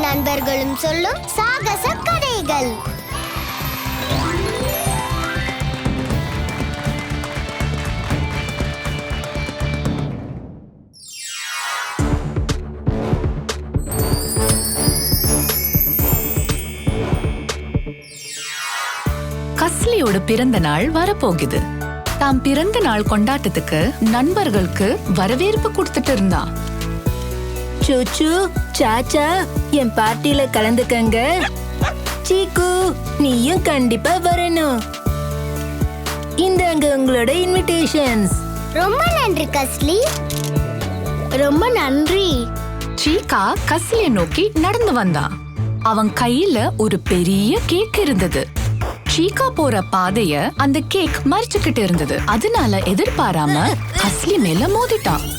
நண்பர்களும் சொல்லும் சாகச கதைகள். கஸ்லியோட பிறந்த நாள் வரப்போகுது. தாம் பிறந்த நாள் கொண்டாட்டத்துக்கு நண்பர்களுக்கு வரவேற்பு கொடுத்துட்டு இருந்தான். சூச்சு சாச்சா என் பார்ட்டில கலந்துக்கங்க. சீக்கு நீயும் கண்டிப்பா வரணும். இந்தாங்க உங்களோட இன்விடேஷன்ஸ் ரொம்ப நன்றி கஸ்லி. ரொம்ப நன்றி. சீகா கஸ்லிய நோக்கி நடந்து வந்தான் அவன் கையில ஒரு பெரிய கேக் இருந்தது. சீகா போற பாதைய அந்த கேக் மறைச்சுக்கிட்டு இருந்தது. அதனால எதிர்பாராம கஸ்லி மேல மோதிட்டான்.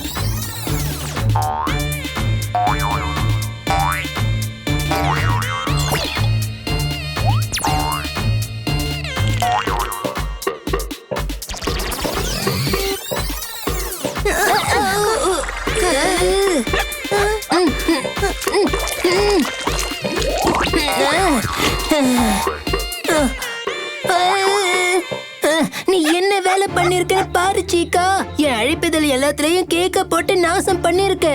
பண்ணிருக்கன்னு பாரு சீக்கா என் அழைப்புதல் எல்லாத்துலயும் கேக்க போட்டு நாசம் பண்ணிருக்க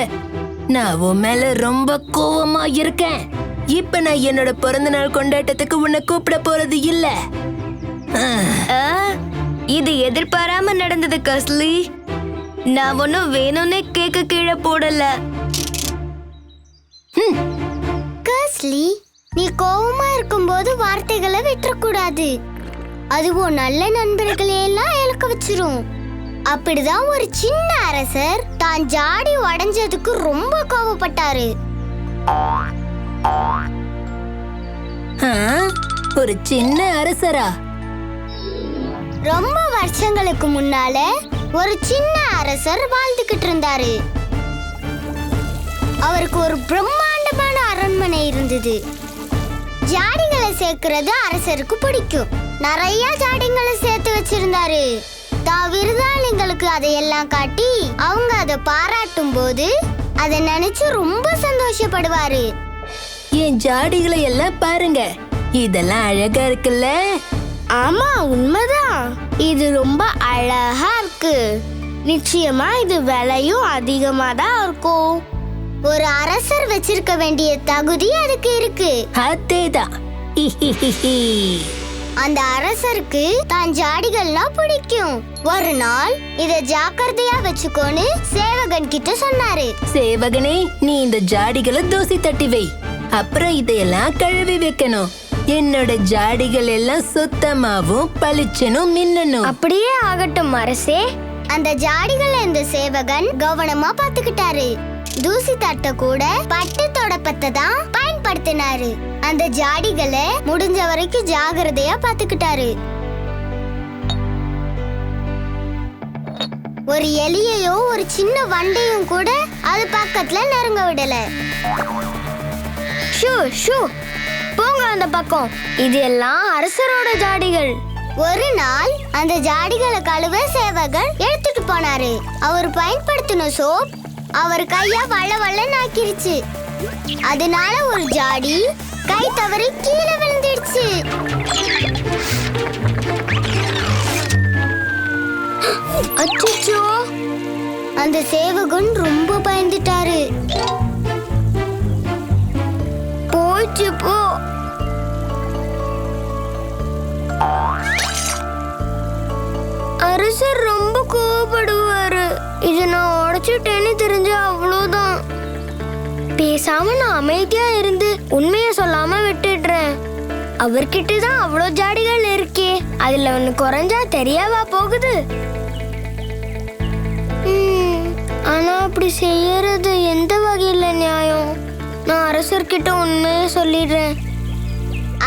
நான் உன் மேல ரொம்ப கோவமா இருக்கேன். இப்ப நான் என்னோட பிறந்த நாள் கொண்டாட்டத்துக்கு உன்னை கூப்பிட போறது இல்ல. இது எதிர்பாராம நடந்தது கஸ்லி. நான் ஒன்னும் வேணும்னே கேக்க கீழே போடல. கஸ்லி நீ கோவமா இருக்கும்போது வார்த்தைகளை விட்டுறக்கூடாது. அதுவும் நல்ல நண்பர்களை எல்லாம் இழக்க வச்சிரும். அப்படிதான் ஒரு சின்ன அரசர் தான் ஜாடி உடைஞ்சதுக்கு ரொம்ப கோவப்பட்டாரு? ஒரு சின்ன அரசரா? ரொம்ப வருஷங்களுக்கு முன்னால ஒரு சின்ன அரசர் வாழ்ந்துகிட்டு இருந்தாரு. அவருக்கு ஒரு பிரம்மாண்டமான அரண்மனை இருந்தது. ஜாடிகளை சேர்க்கிறது அரசருக்கு பிடிக்கும். நிறைய ஜாடிங்களை சேர்த்து வச்சிருந்தாரு. தான் விருதாளிங்களுக்கு அதையெல்லாம் காட்டி அவங்க அதை பாராட்டும் போது அதை நினைச்சு ரொம்ப சந்தோஷப்படுவாரு. என் ஜாடிகளை எல்லாம் பாருங்க. இதெல்லாம் அழகா இருக்குல்ல? ஆமா உண்மைதான். இது ரொம்ப அழகா இருக்கு. நிச்சயமா இது விலையும் அதிகமா தான் இருக்கும். ஒரு அரசர் வச்சிருக்க வேண்டிய தகுதி அதுக்கு இருக்கு. அதேதான். அந்த அரசருக்கு தான் ஜாடிகள்னா பிடிக்கும். ஒரு நாள் இத ஜாக்கிரதையா வச்சுக்கோன்னு சேவகன் கிட்ட சொன்னாரு. சேவகனே நீ இந்த ஜாடிகளை தோசை தட்டி வை. அப்புறம் இதையெல்லாம் கழுவி வைக்கணும். என்னோட ஜாடிகள் எல்லாம் சுத்தமாவும் பளிச்சனும் மின்னணும். அப்படியே ஆகட்டும் அரசே. அந்த ஜாடிகளை இந்த சேவகன் கவனமா பாத்துக்கிட்டாரு தூசி தட்ட கூட பட்டு தொடப்பத்தை தான் பயன்படுத்தினாரு. அந்த ஜாடிகளை முடிஞ்ச வரைக்கும் ஜாகிரதையா பாத்துக்கிட்டாரு ஒரு எலியையோ ஒரு சின்ன வண்டையும் கூட அது பக்கத்துல நெருங்க விடல. ஷூ ஷூ போங்க அந்த பக்கம். இது எல்லாம் அரசரோட ஜாடிகள். ஒரு நாள் அந்த ஜாடிகளை கழுவ சேவகர் எடுத்துட்டு போனாரு. அவர் பயன்படுத்தின சோப் அவர் கைய வள வள நாக்கிருச்சு அதனால ஒரு ஜாடி கை தவறி கீழே விழுந்துடுச்சு. அச்சோ அந்த சேவகன் ரொம்ப பயந்துட்டாரு. போச்சு போ. அரசர் ரொம்ப கோவப்படுவாரு. இது நான் உடைச்சிட்டேன்னு தெரிஞ்ச அவ்வளோதான் பேசாம நான் அமைதியா இருந்து உண்மைய சொல்லாம விட்டுடுறேன். அவர்கிட்ட தான் அவ்வளோ ஜாடிகள் இருக்கே. அதுல ஒண்ணு குறைஞ்சா தெரியாவா போகுது? ஆனா அப்படி செய்யறது எந்த வகையில நியாயம்? நான் அரசர்கிட்ட உண்மையை சொல்லிடுறேன்.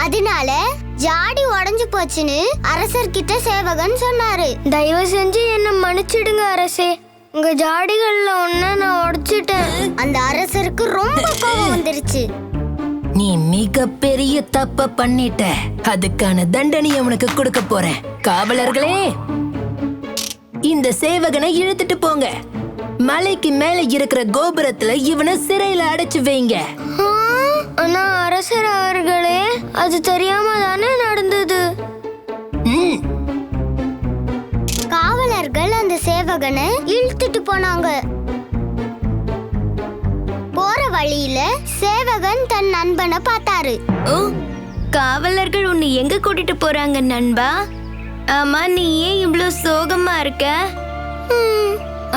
அதனால ஜாடி உடைஞ்சு போச்சுன்னு அரசர்கிட்ட சேவகன் சொன்னாரு. தயவு செஞ்சு என்ன மன்னிச்சிடுங்க அரசே. உங்க ஜாடிகள்ல ஒன்ன நான் உடைச்சிட்டேன். அந்த அரசருக்கு ரொம்ப கோபம் வந்துருச்சு. நீ மிகப்பெரிய தப்ப பண்ணிட்ட. அதுக்கான தண்டனையை உனக்கு கொடுக்க போறேன். காவலர்களே இந்த சேவகனை இழுத்துட்டு போங்க. மலைக்கு மேல இருக்கிற கோபுரத்துல இவனை சிறையில அடைச்சு வைங்க. ஆனா அரசர் அவர்களே அது தெரியாம தானே நடந்தது? சேவகனை இழுத்துட்டு போனாங்க. போற வழியில சேவகன் தன் நண்பனை பார்த்தாரு. ஓ காவலர்கள் உன்னை எங்க கூட்டிட்டு போறாங்க நண்பா? ஆமா நீ ஏன் இவ்ளோ சோகமா இருக்க?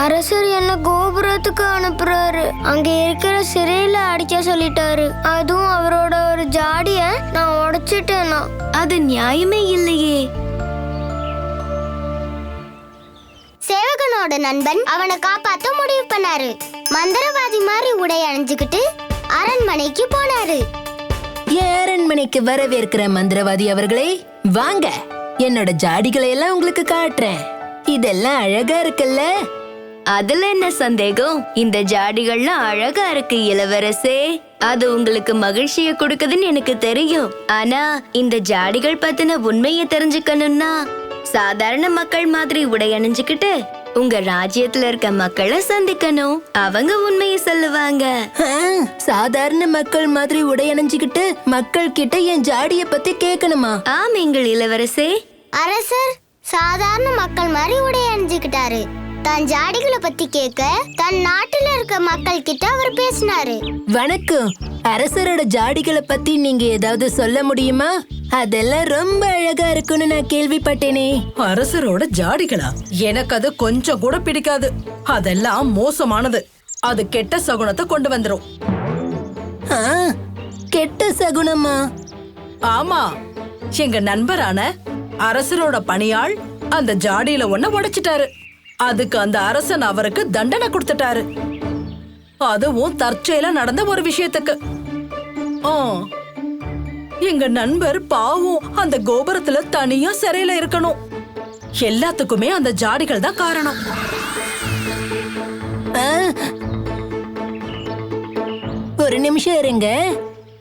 அரசர் என்ன கோபுரத்துக்கு அனுப்புறாரு. அங்க இருக்கிற சிறையில அடிக்க சொல்லிட்டாரு. அதுவும் அவரோட ஒரு ஜாடிய நான் உடைச்சிட்டேனா? அது நியாயமே இல்லையே. அவனோட நண்பன் அவனை காப்பாத்த முடிவு பண்ணாரு. மந்திரவாதி மாதிரி உடை அணிஞ்சுக்கிட்டு அரண்மனைக்கு போனாரு. அரண்மனைக்கு வரவேற்கிற மந்திரவாதி அவர்களே வாங்க. என்னோட ஜாடிகளை எல்லாம் உங்களுக்கு காட்டுறேன். இதெல்லாம் அழகா இருக்குல்ல? அதுல என்ன சந்தேகம்? இந்த ஜாடிகள்லாம் அழகா இருக்கு இளவரசே. அது உங்களுக்கு மகிழ்ச்சியை கொடுக்குதுன்னு எனக்கு தெரியும். ஆனா இந்த ஜாடிகள் பத்தின உண்மையை தெரிஞ்சுக்கணும்னா சாதாரண மக்கள் மாதிரி உடை அணிஞ்சுக்கிட்டு உங்க ராஜ்யத்துல இருக்க மக்களை சந்திக்கணும். அவங்க உண்மையை சொல்லுவாங்க. ஆ, சாதாரண மக்கள் மாதிரி உடை அணிஞ்சுக்கிட்டு மக்கள் கிட்ட என் ஜாடிய பத்தி கேட்கணுமா ஆமீங்கள் இளவரசே. அரசர் சாதாரண மக்கள் மாதிரி உடை அணிஞ்சுக்கிட்டாரு. தன் ஜாடிகளை பத்தி கேட்க தன் நாட்டுல இருக்க மக்கள் கிட்ட அவர் பேசினாரு. வணக்கம். அரசரோட ஜாடிகளை பத்தி நீங்க ஏதாவது சொல்ல முடியுமா? அதெல்லாம் ரொம்ப அழகா இருக்குன்னு நான் கேள்விப்பட்டேனே. அரசரோட ஜாடிகளா? எனக்கு அது கொஞ்சம் கூட பிடிக்காது. அதெல்லாம் மோசமானது. அது கெட்ட சகுனத்தை கொண்டு வந்துரும். ஆ, கெட்ட சகுனமா? ஆமா. எங்க நண்பரான அரசரோட பணியாள் அந்த ஜாடியில ஒன்ன உடைச்சிட்டாரு. அதுக்கு அந்த அரசன் அவருக்கு தண்டனை கொடுத்துட்டாரு. அதுவும் தற்செயலா நடந்த ஒரு விஷயத்துக்கு. ஆ. எங்க நண்பர் பாவம் அந்த கோபுரத்துல தனியா சிறையில இருக்கணும். எல்லாத்துக்குமே அந்த ஜாடிகள் தான் காரணம். ஆ. ஒரு நிமிஷம் இருங்க.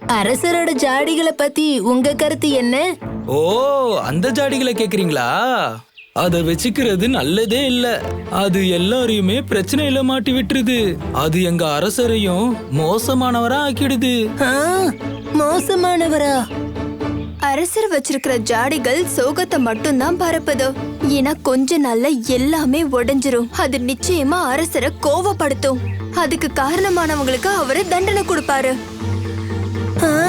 அரசரோட ஜாடிகளை பத்தி உங்க கருத்து என்ன? ஓ அந்த ஜாடிகளை கேக்குறீங்களா? அதை வச்சுக்கிறது நல்லதே இல்ல. அது எல்லாரையுமே பிரச்சனையில மாட்டி விட்டுருது. அது எங்க அரசரையும் மோசமானவரா ஆக்கிடுது. மோசமானவரா? அரசர் வச்சிருக்கிற ஜாடிகள் சோகத்தை மட்டும்தான் பரப்புது? ஏன்னா கொஞ்ச நாள்ல எல்லாமே உடைஞ்சிரும். அது நிச்சயமா அரசரை கோவப்படுத்தும். அதுக்கு காரணமானவங்களுக்கு அவரு தண்டனை கொடுப்பாரு. ஆ,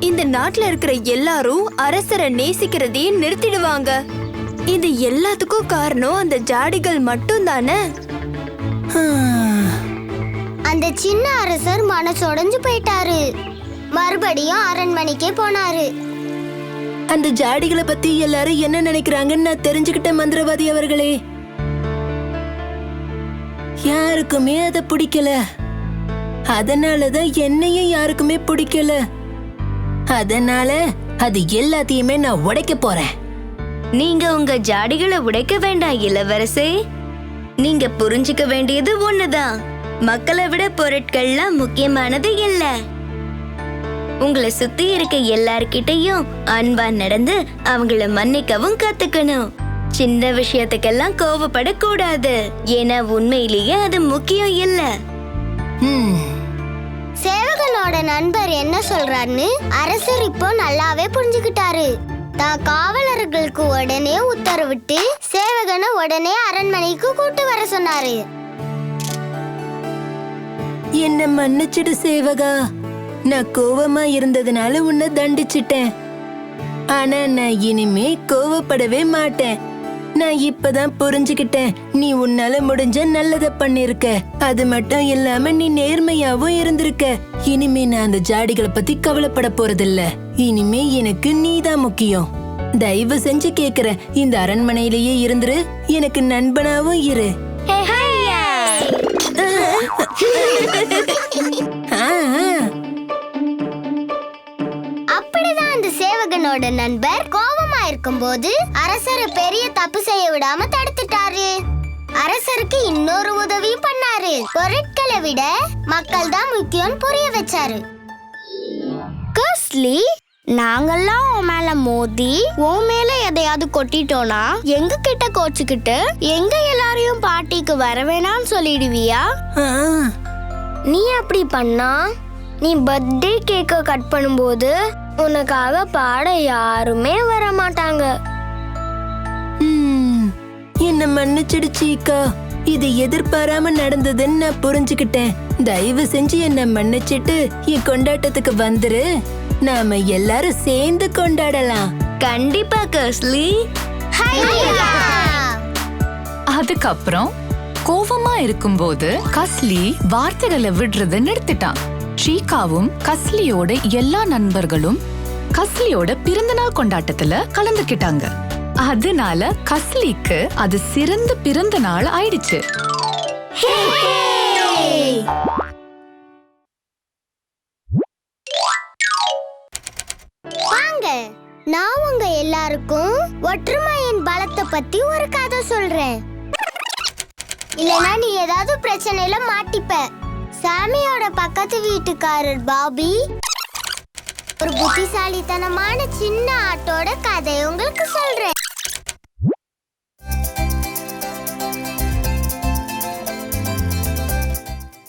இந்த நாட்டுல இருக்கிற எல்லாரும் அரசரை நேசிக்கிறதையே நிறுத்திடுவாங்க. இது எல்லாத்துக்கும் காரணம் அந்த ஜாடிகள் மட்டும் தானே. அந்த சின்ன அரசர் மனசொடைஞ்சு போயிட்டாரு. மறுபடியும் அரண்மனைக்கே போனாரு. அந்த ஜாடிகளை பத்தி எல்லாரும் என்ன நினைக்கிறாங்கன்னு நான் தெரிஞ்சுக்கிட்டேன் மந்திரவாதி அவர்களே. யாருக்குமே அத பிடிக்கல. அதனாலதான் என்னையும் யாருக்குமே பிடிக்கல. அதனால அது எல்லாத்தையுமே நான் உடைக்க போறேன். நீங்க உங்க ஜாடிகளை உடைக்க வேண்டாம் இளவரசே. நீங்க புரிஞ்சுக்க வேண்டியது ஒண்ணுதான். மக்களை விட பொருட்கள்லாம் முக்கியமானது இல்ல. உங்களை சுத்தி இருக்க எல்லார்கிட்டயும் அன்பா நடந்து அவங்கள மன்னிக்கவும் கத்துக்கணும். சின்ன விஷயத்துக்கெல்லாம் கோவப்படக்கூடாது. ஏன்னா உண்மையிலேயே அது முக்கியம் இல்ல. ம், சேவகனோட நண்பர் என்ன சொல்றாருன்னு அரசர் இப்போ நல்லாவே புரிஞ்சுக்கிட்டாரு. தான் காவலர்களுக்கு உடனே உத்தரவிட்டு சேவகனை உடனே அரண்மனைக்கு கூட்டு வர சொன்னாரு. என்ன மன்னிச்சிடு சேவகா. நான் கோவமா இருந்ததுனால உன்னை தண்டிச்சிட்டேன். ஆனா நான் இனிமே கோவப்படவே மாட்டேன். நான் இப்பதான் புரிஞ்சுக்கிட்டேன். நீ உன்னால முடிஞ்ச நல்லத பண்ணிருக்க. அது மட்டும் இல்லாம நீ நேர்மையாவும் இருந்திருக்க. இனிமே நான் அந்த ஜாடிகளை பத்தி கவலைப்பட போறதில்ல. இனிமே எனக்கு நீதான் முக்கியம். தயவு செஞ்சு கேக்குற. இந்த அரண்மனையிலேயே இருந்துரு. எனக்கு நண்பனாவும் இரு. அப்படிதான் அந்த சேவகனோட நண்பர் கோவ இருக்கும்போது அரசரை பெரிய தப்பு செய்ய விடாம தடுத்துட்டாரு. அரசருக்கு இன்னொரு உதவியும் பண்ணாரு. பொருட்களை விட மக்கள் தான் முக்கியம் புரிய வச்சாரு. கஸ்லி நாங்கெல்லாம் உன் மேல மோதி உன் மேல எதையாவது கொட்டிட்டோனா எங்க கிட்ட கோச்சுக்கிட்டு எங்க எல்லாரையும் பார்ட்டிக்கு வர வேணாம்னு சொல்லிடுவியா? நீ அப்படி பண்ணா நீ பர்த்டே கேக்க கட் பண்ணும்போது உனக்காக பாட யாருமே வர மாட்டாங்க ம், என்ன மன்னிச்சிடு சீக்கா இது எதிர்பாராம நடந்ததுன்னு நான் புரிஞ்சுக்கிட்டேன். தயவு செஞ்சு என்ன மன்னிச்சிட்டு என் கொண்டாட்டத்துக்கு வந்துரு. நாம எல்லாரும் சேர்ந்து கொண்டாடலாம். கண்டிப்பா கஸ்லி அதுக்கப்புறம் கோவமா இருக்கும்போது கஸ்லி வார்த்தைகளை விடுறத நிறுத்திட்டான். ஷீகாவும் கஸ்லியோட எல்லா நண்பர்களும் கஸ்லியோட பிறந்தநாள் கொண்டாட்டத்துல கலந்துக்கிட்டாங்க. அதனால கஸ்லிக்கு அது சிறந்த பிறந்த நாள் ஆயிடுச்சு. வாங்க நான் உங்க எல்லாருக்கும் ஒற்றுமையின் பலத்தை பத்தி ஒரு கதை சொல்றேன். இல்லனா நீ ஏதாவது பிரச்சனையில மாட்டிப்ப. சாமியோட பக்கத்து வீட்டுக்காரர் பாபி. ஒரு புத்திசாலித்தனமான சின்ன ஆட்டோட கதை உங்களுக்கு சொல்றேன்.